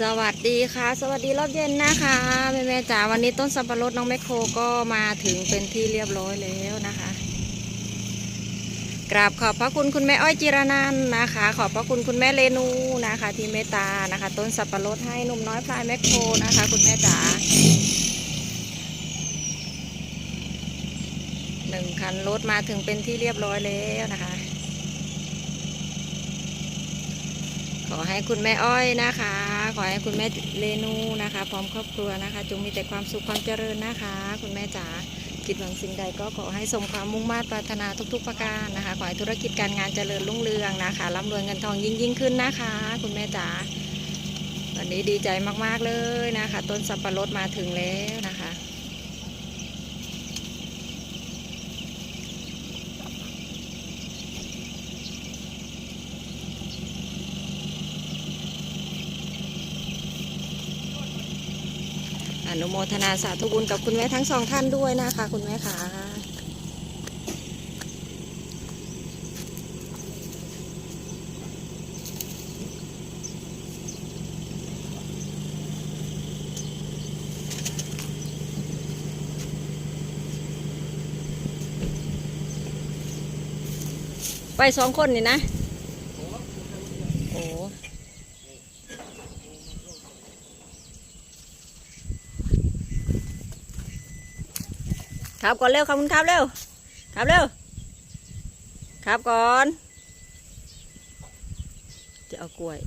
สวัสดีค่ะ สวัสดีรอบเย็นนะคะแม่แม่จ๋าวันนี้ต้นสับปะรดน้องแมคโครก็มาถึงเป็นที่เรียบร้อยแล้วนะคะ กราบขอบพระคุณคุณแม่อ้อยจิรนันนะคะ ขอบพระคุณคุณแม่เรนูนะคะ ที่เมตตานะคะ ต้นสับปะรดให้หนุ่มน้อยพลายแมคโครนะคะ คุณแม่จ๋าหนึ่งคันรถมาถึงเป็นที่เรียบร้อยแล้วนะคะ ขอให้คุณแม่อ้อยนะคะ ขอให้คุณแม่เรนูนะคะ พร้อมครอบครัวนะคะ จงมีแต่ความสุขความเจริญนะคะ คุณแม่จ๋าคิดหวังสิ่งใดก็ขอให้สมความมุ่งมา่ปรารถนาทุก ๆ ประการนะคะ ขอให้ธุรกิจการงานเจริญรุ่งเรืองนะคะร่ำรวยเงินทองยิ่งยิ่งขึ้นนะคะ คุณแม่จ๋าวันนี้ดีใจมากๆเลยนะคะ ต้นสับปะรดมาถึงแล้วนะคะ อนุโมทนาสาธุบุญกับคุณแม่ทั้งสองท่านด้วยนะคะ คุณแม่ค่ะไปสองคนนี่นะ โอ้ ขับก่อนเร็วขับคุณขับเร็วขับเร็วขับก่อน จะเอากล้วย